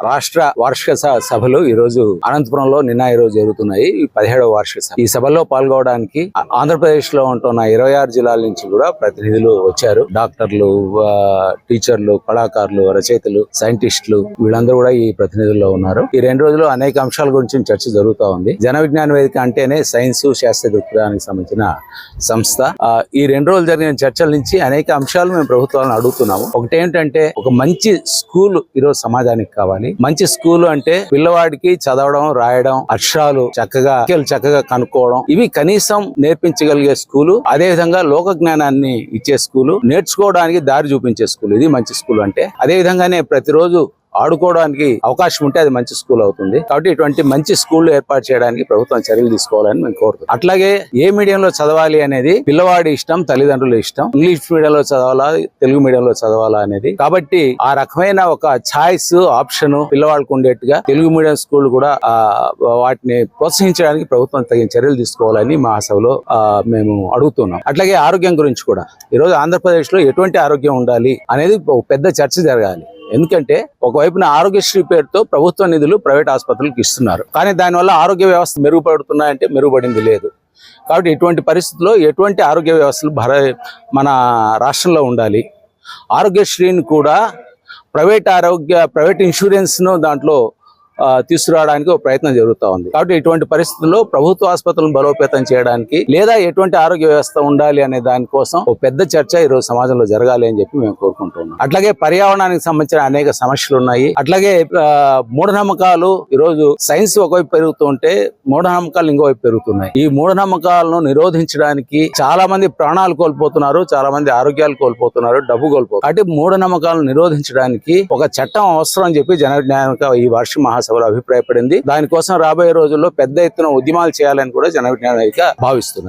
రాష్ట్ర వార్షిక సభలు ఈ రోజు అనంతపురంలో నిన్న ఈ రోజు జరుగుతున్నాయి పదిహేడవ వార్షిక సభ. ఈ సభలో పాల్గొనడానికి ఆంధ్రప్రదేశ్లో ఉంటున్న ఇరవై ఆరు జిల్లాల నుంచి కూడా ప్రతినిధులు వచ్చారు. డాక్టర్లు టీచర్లు కళాకారులు రచయితలు సైంటిస్టులు వీళ్ళందరూ కూడా ఈ ప్రతినిధుల్లో ఉన్నారు. ఈ రెండు రోజులు అనేక అంశాల గురించి చర్చ జరుగుతూ ఉంది. జన విజ్ఞాన వేదిక అంటేనే సైన్స్ శాస్త్ర దృక్పథానికి సంబంధించిన సంస్థ. ఈ రెండు రోజులు జరిగిన చర్చల నుంచి అనేక అంశాలు మేము ప్రభుత్వాలను అడుగుతున్నాము. ఒకటి ఏంటంటే ఒక మంచి స్కూల్ ఈరోజు సమాజానికి కావాలి. మంచి స్కూల్ అంటే పిల్లవాడికి చదవడం రాయడం అక్షరాలు చక్కగా చక్కగా కనుక్కోవడం ఇవి కనీసం నేర్పించగలిగే స్కూలు అదే విధంగా లోక జ్ఞానాన్ని ఇచ్చే స్కూలు నేర్చుకోవడానికి దారి చూపించే స్కూల్. ఇది మంచి స్కూల్ అంటే అదే విధంగానే ప్రతిరోజు ఆడుకోవడానికి అవకాశం ఉంటే అది మంచి స్కూల్ అవుతుంది. కాబట్టి ఇటువంటి మంచి స్కూల్ ఏర్పాటు చేయడానికి ప్రభుత్వం చర్యలు తీసుకోవాలని మేము కోరుతున్నాం. అట్లాగే ఏ మీడియంలో చదవాలి అనేది పిల్లవాడి ఇష్టం తల్లిదండ్రుల ఇష్టం. ఇంగ్లీష్ మీడియంలో చదవాలా తెలుగు మీడియంలో చదవాలా అనేది. కాబట్టి ఆ రకమైన ఒక ఛాయిస్ ఆప్షన్ పిల్లవాళ్ళకు ఉండేట్టుగా తెలుగు మీడియం స్కూల్ కూడా వాటిని ప్రోత్సహించడానికి ప్రభుత్వం తగిన చర్యలు తీసుకోవాలని మా సభలో మేము అడుగుతున్నాం. అట్లాగే ఆరోగ్యం గురించి కూడా. ఈరోజు ఆంధ్రప్రదేశ్లో ఎటువంటి ఆరోగ్యం ఉండాలి అనేది పెద్ద చర్చ జరగాలి. ఎందుకంటే ఒకవైపున ఆరోగ్యశ్రీ పేరుతో ప్రభుత్వ నిధులు ప్రైవేట్ ఆసుపత్రులకు ఇస్తున్నారు. కానీ దానివల్ల ఆరోగ్య వ్యవస్థ మెరుగుపడుతున్నాయంటే మెరుగుపడింది లేదు. కాబట్టి ఇటువంటి పరిస్థితుల్లో ఎటువంటి ఆరోగ్య వ్యవస్థలు భార మన రాష్ట్రంలో ఉండాలి. ఆరోగ్యశ్రీని కూడా ప్రైవేట్ ఆరోగ్య ప్రైవేట్ ఇన్సూరెన్స్ను దాంట్లో తీసుకురావడానికి ఒక ప్రయత్నం జరుగుతూ ఉంది. కాబట్టి ఇటువంటి పరిస్థితుల్లో ప్రభుత్వ ఆసుపత్రులను బలోపేతం చేయడానికి లేదా ఎటువంటి ఆరోగ్య వ్యవస్థ ఉండాలి అనే దానికోసం ఒక పెద్ద చర్చ ఈ రోజు సమాజంలో జరగాలి అని చెప్పి మేము కోరుకుంటున్నాం. అట్లాగే పర్యావరణానికి సంబంధించిన అనేక సమస్యలు ఉన్నాయి. అట్లాగే ఆ, మూఢనమ్మకాలు ఈ రోజు సైన్స్ ఒకవైపు పెరుగుతుంటే మూఢనమ్మకాలు ఇంకోవైపు పెరుగుతున్నాయి. ఈ మూఢనమ్మకాలను నిరోధించడానికి చాలా మంది ప్రాణాలు కోల్పోతున్నారు చాలా మంది ఆరోగ్యాలు కోల్పోతున్నారు డబ్బు కోల్పోతున్నారు. కాబట్టి మూఢనమ్మకాలను నిరోధించడానికి ఒక చట్టం అవసరం అని చెప్పి జన ఈ వార్షిక సభలో అభిప్రాయపడింది. దానికోసం రాబోయే రోజుల్లో పెద్ద ఎత్తున ఉద్యమాలు చేయాలని కూడా జన విజ్ఞానిక భావిస్తున్నారు.